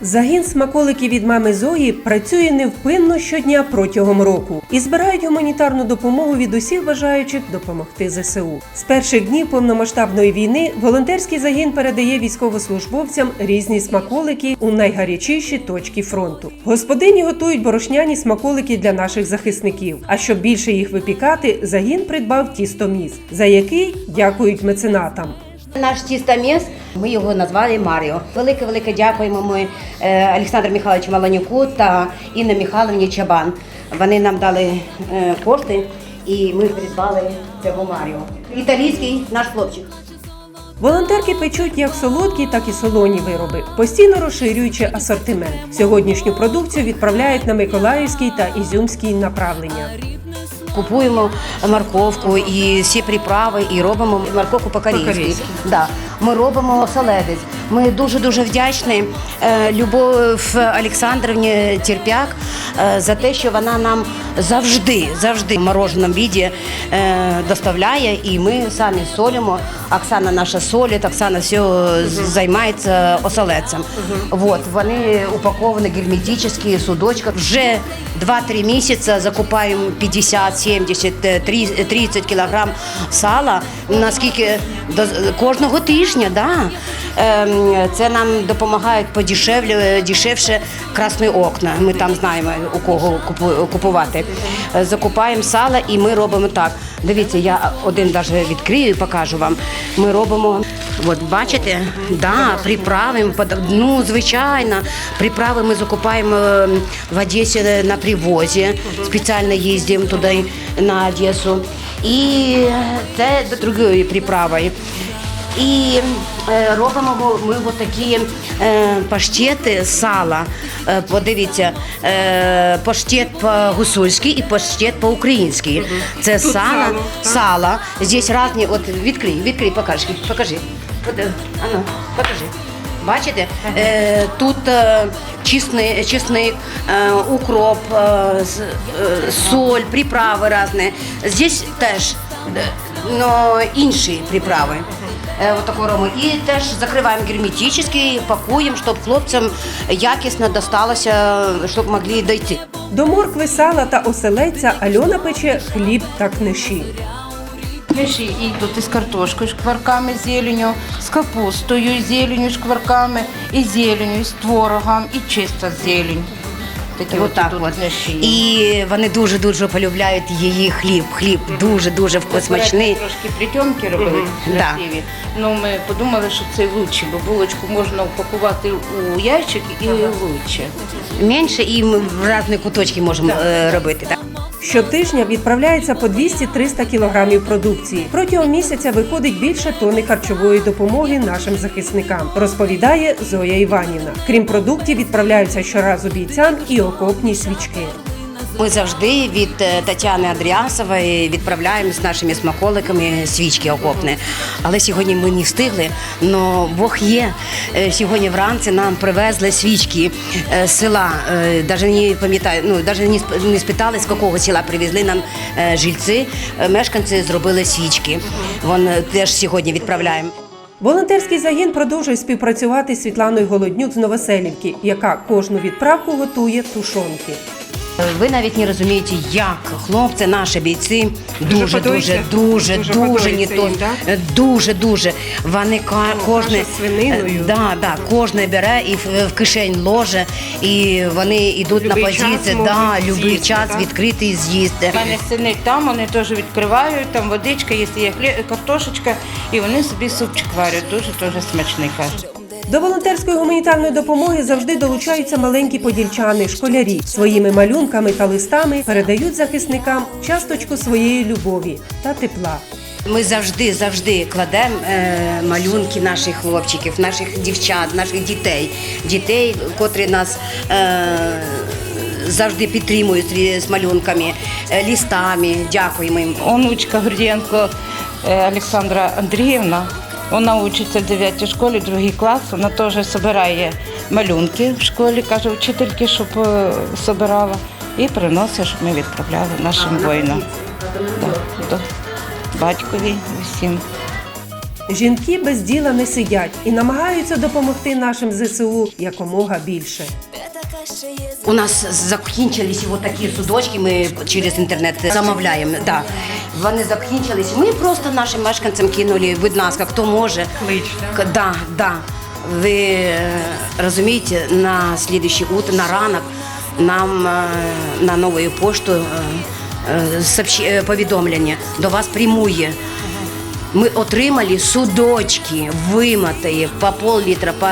Загін смаколиків від мами Зої працює невпинно щодня протягом року і збирають гуманітарну допомогу від усіх бажаючих допомогти ЗСУ. З перших днів повномасштабної війни волонтерський загін передає військовослужбовцям різні смаколики у найгарячіші точки фронту. Господині готують борошняні смаколики для наших захисників. А щоб більше їх випікати, загін придбав тістоміс, за який дякують меценатам. Наш тістоміс, ми його назвали Маріо. Велике велике дякуємо ми е, Олександру Михайловичу Маланюку та Інні Михайловні Чабан. Вони нам дали е, кошти і ми придбали цього Маріо. Італійський наш хлопчик. Волонтерки печуть як солодкі, так і солоні вироби, постійно розширюючи асортимент. Сьогоднішню продукцію відправляють на Миколаївський та Ізюмський направлення. Купуємо морковку і всі приправи, і робимо морковку по-корейськи. По-корейськи. Да. Ми робимо оселедець. Ми дуже дуже вдячні е, Любов Олександрівні Терпяк е, за те, що вона нам завжди, завжди в мороженому віді е, доставляє, і ми самі солимо. Оксана наша солить, Оксана все займається оселедцем. Вот, вони упаковані герметично, судочка. Вже 2-3 місяці закупаємо 50, 70, е, 30 30 кілограм сала. Наскільки до, кожного тижня, да. Ем, Це нам допомагають подешевле, дешевше красні окна. Ми там знаємо у кого купу- купувати. Е, Закупаємо сало і ми робимо так. Дивіться, я один навіть відкрию і покажу вам. Ми робимо, от бачите, да, приправи, ну, звичайно, приправи ми закупаємо е, в Одесі на привозі, спеціально їздимо туди на Одесу. І це до другої приправи. І е, робимо ми- такі е, паштети з сала. Е, подивіться, паштет по-гусульськи і паштет по-українськи. Це сало, сало, сало. Здесь різні, от відкрий, відкрий, покажи, покажи. Ану, покажи. Бачите, тут е, чесник, укроп, соль, приправи різні. Здесь теж но інші приправи. Е, от таку. І теж закриваємо герметично, пакуємо, щоб хлопцям якісно досталося, щоб могли дойти. До моркви, сала та оселедця Альона пече хліб та книші. Книжі йдуть із картошкою, шкварками, зеленю, з капустою, зеленю, шкварками, і зеленю, з творогом, і чиста зелень. Такі от Отак от. І вони дуже дуже полюбляють її хліб. Хліб дуже дуже смачний. Трошки притьомки робили Да. красиві. Ну ми подумали, що це лучше, бо булочку можна упакувати у ящик і лучше. Менше і ми в різні куточки можемо е, робити. Так? Щотижня відправляється по 200-300 кілограмів продукції. Протягом місяця виходить більше тони харчової допомоги нашим захисникам, розповідає Зоя Іванівна. Крім продуктів, відправляються щоразу бійцям і окопні свічки. Ми завжди від е, Тетяни Андріасової відправляємо з нашими смаколиками свічки окопні. Але сьогодні ми не встигли. але Бог є. Е, Сьогодні вранці нам привезли свічки е, з села. Навіть не пам'ятаю, ну навіть не спитали, з якого села привезли нам жильці. Мешканці зробили свічки. Вон е, теж сьогодні відправляємо. Волонтерський загін продовжує співпрацювати з Світланою Голоднюк з Новоселівки, яка кожну відправку готує тушонки. Ви навіть не розумієте, як хлопці, наші бійці, Дуже дуже, дуже, дуже, не то, дуже, дуже. Вони кожне, свининою. Е, да, да, кожне бере і в, в кишень ложе, і вони йдуть на позиції, да, любий час відкрити і з'їсти. У мене сини там, вони теж відкривають, там водичка, є картошечка, і вони собі супчик варять. Дуже дуже смачний кажуть. До волонтерської гуманітарної допомоги завжди долучаються маленькі подільчани, школярі. Своїми малюнками та листами передають захисникам часточку своєї любові та тепла. Ми завжди, завжди кладемо е, малюнки наших хлопчиків, наших дівчат, наших дітей, дітей, котрі нас. Е, Завжди підтримують з- малюнками, е, лістами. Дякуємо їм. Онучка Гордієнко е, Олександра Андріївна. Вона учиться в 9 школі, другий клас. Вона теж збирає малюнки в школі, каже вчительки, щоб е, збирала. І приносить, щоб ми відправляли нашим воїнам. Да, да. Батькові усім. Жінки без діла не сидять і намагаються допомогти нашим ЗСУ якомога більше. У нас закінчились вот такі судочки, ми через інтернет замовляємо. Да. Вони закінчились. Ми просто нашим мешканцям кинули, будь ласка, хто може. К- Да, да. Ви е, розумієте, на слідуючий утро, на ранок нам е, на нову пошту е, е, е, повідомлення до вас прямує. Ми отримали судочки виматої по пол-літра, по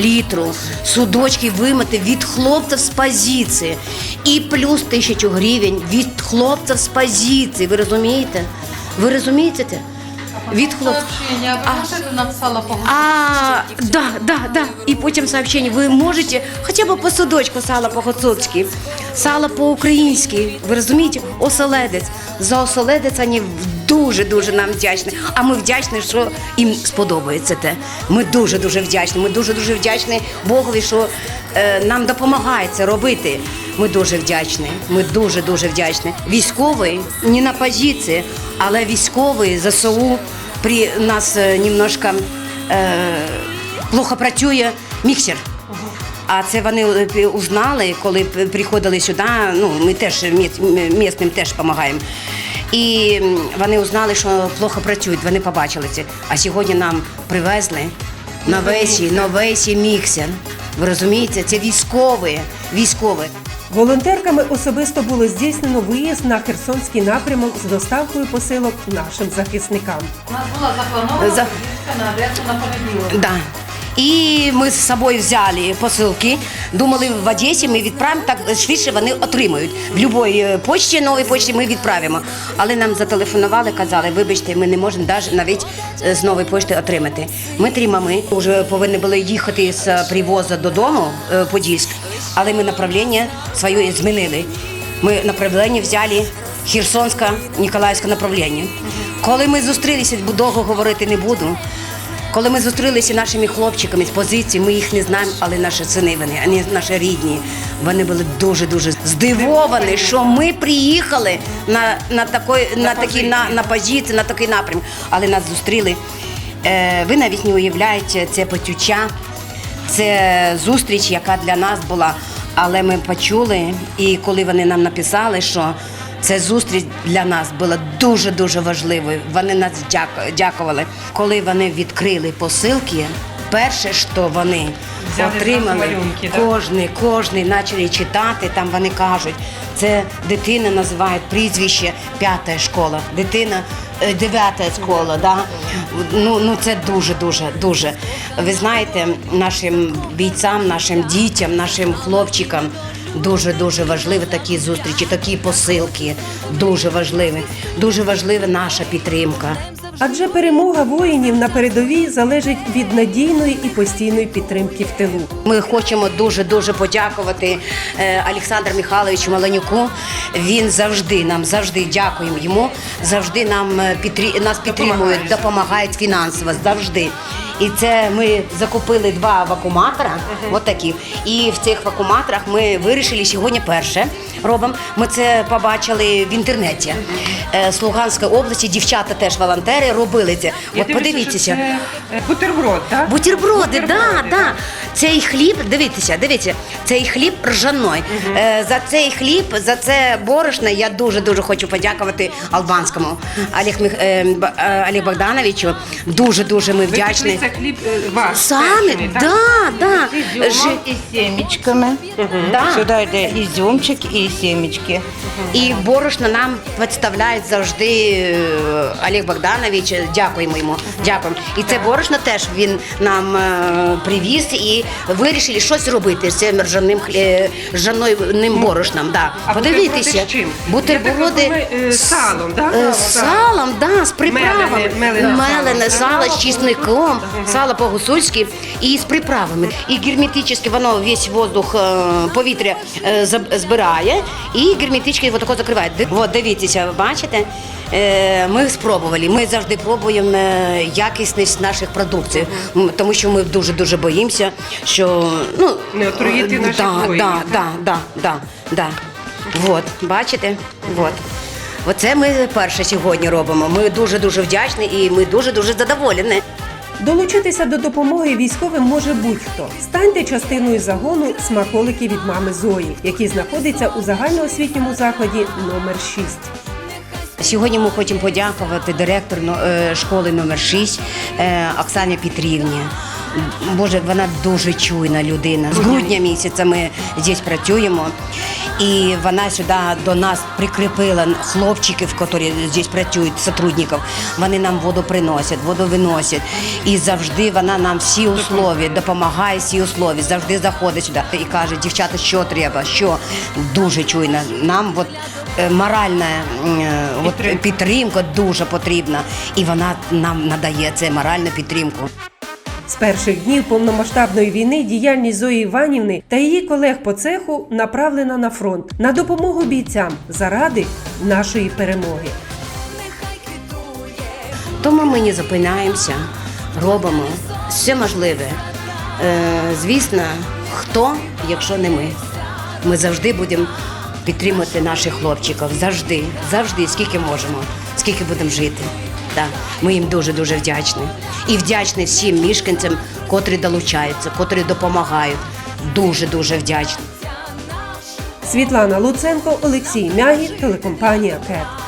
літру. Судочки вимати від хлопців з позиції. І плюс тисячу гривень від хлопців з позиції. Ви розумієте? Ви розумієте? це? Від хлопців. Написала по А, да, да, да. І потім сообщення. Ви можете хоча б по судочку сало по-гуцульськи, сало по-українськи. Ви розумієте? Оселедець. За оселедець вони дуже-дуже нам вдячні. А ми вдячні, що їм сподобається те. Ми дуже-дуже вдячні. Ми дуже-дуже вдячні Богові, що е, нам допомагає це робити. Ми дуже вдячні. Ми дуже-дуже вдячні. Військовий не на позиції, але військовий ЗСУ при нас е, немножко е, плохо працює міксер. А це вони е, узнали, коли приходили сюди. Ну, ми теж міс- місним теж допомагаємо. І вони узнали, що плохо працюють, вони побачили це. А сьогодні нам привезли новесій, новесій міксер. Ви розумієте? Це військові, військові. Волонтерками особисто було здійснено виїзд на Херсонський напрямок з доставкою посилок нашим захисникам. У нас була запланована За- поїздка на Одесу на понеділок. Да. І ми з собою взяли посилки, думали в Одесі ми відправимо, так швидше вони отримають. В будь-якій почті, новій почті ми відправимо. Але нам зателефонували, казали, вибачте, ми не можемо навіть е, з нової почти отримати. Ми три мами вже повинні були їхати з привозу додому е, Подільськ, але ми направлення своє змінили. Ми направлення взяли Херсонське, Ніколаївське направлення. Коли ми зустрілися, довго говорити не буду. Коли ми зустрілися нашими хлопчиками з позиції, ми їх не знаємо, але наші сини вони, вони наші рідні. Вони були дуже дуже здивовані, що ми приїхали на, на, такої, на, такі, на, на позиції, на такий напрям. Але нас зустріли. Е, ви навіть не уявляєте це почуття, це зустріч, яка для нас була. Але ми почули, і коли вони нам написали, що ця зустріч для нас була дуже дуже важливою. Вони нас дяку- дякували. Коли вони відкрили посилки, перше, що вони Взяли отримали, малюнки, кожний, кожний почали читати. Там вони кажуть, це дитина називають прізвище п'ята школа, дитина. е, Дев'ята школа, да? ну, ну це дуже, дуже, дуже. Ви знаєте, нашим бійцям, нашим дітям, нашим хлопчикам дуже дуже важливі такі зустрічі, такі посилки. Дуже важливі. Дуже важлива наша підтримка. Адже перемога воїнів на передовій залежить від надійної і постійної підтримки в тилу. Ми хочемо дуже дуже подякувати е, Олександру Михайловичу Маленюку. Він завжди нам завжди дякуємо йому. Завжди нам е, підтрі... нас підтримують, допомагають фінансово. Завжди. І це ми закупили два вакууматора, от такі. І в цих вакууматорах ми вирішили сьогодні перше робимо. Ми це побачили в інтернеті. Е, З Луганської області дівчата теж волонтери робили це. От подивіться. бутерброд, так? Бутерброди, да, да. Цей хліб, дивіться, дивіться, цей хліб ржаной. Е, за цей хліб, за це борошно я дуже дуже хочу подякувати албанському Олег, Мих... е, е, Олег Богдановичу. Дуже дуже ми вдячні. Це хліб ваш. Самі, да, да. Жи- і сімечками. Да. Сюди йде ізюмчик і сімечки. І борошно нам підставляють завжди е, Олег Богданович. Дякуємо йому. Дякуємо. І це борошно теж він нам е, привіз і вирішили щось робити з цим ржаним хлє- ржаним борошном. Да. А Подивіться. бутерброди з чим? Я так розумію, е, з салом, да? Е, З салом, да, з приправами. Мелене- мелене Мелене сало. сало з чесником, сало по-гусульськи і з приправами. І герметично воно весь воздух, е, повітря е, заб- збирає і герметично його тако закриває. Ди- От, дивіться, бачите? Е, Ми спробували. Ми завжди пробуємо е, якісність наших продукцій, тому що ми дуже дуже боїмося, що ну Не отруїти е, наших да, воїнів, да, да, да, да, да. Вот, бачите? Вот. Оце ми перше сьогодні робимо. Ми дуже дуже вдячні і ми дуже дуже задоволені. Долучитися до допомоги військовим може будь-хто. Станьте частиною загону смаколики від мами Зої, який знаходиться у загальноосвітньому закладі номер 6. Сьогодні ми хочемо подякувати директору е, школи номер 6 е, Оксані Петрівні. Боже, вона дуже чуйна людина. З грудня місяця ми здесь працюємо. І вона сюди до нас прикріпила хлопчиків, які здесь працюють, сотрудників. Вони нам воду приносять, воду виносять. І завжди вона нам всі условия допомагає, всі условия. Завжди заходить сюди і каже, дівчата, що треба, що дуже чуйна. Нам от моральна е, от, підтримка дуже потрібна. І вона нам надає це моральну підтримку. З перших днів повномасштабної війни діяльність Зої Іванівни та її колег по цеху направлена на фронт на допомогу бійцям заради нашої перемоги. Тому ми не зупиняємося, робимо все можливе. Е, звісно, хто, якщо не ми. Ми завжди будемо підтримувати наших хлопчиків. Завжди, завжди, скільки можемо, скільки будемо жити. Так, ми їм дуже дуже вдячні. І вдячні всім мішканцям, котрі долучаються, котрі допомагають. Дуже дуже вдячні. Світлана Луценко, Олексій Мягі, телекомпанія КЕТ.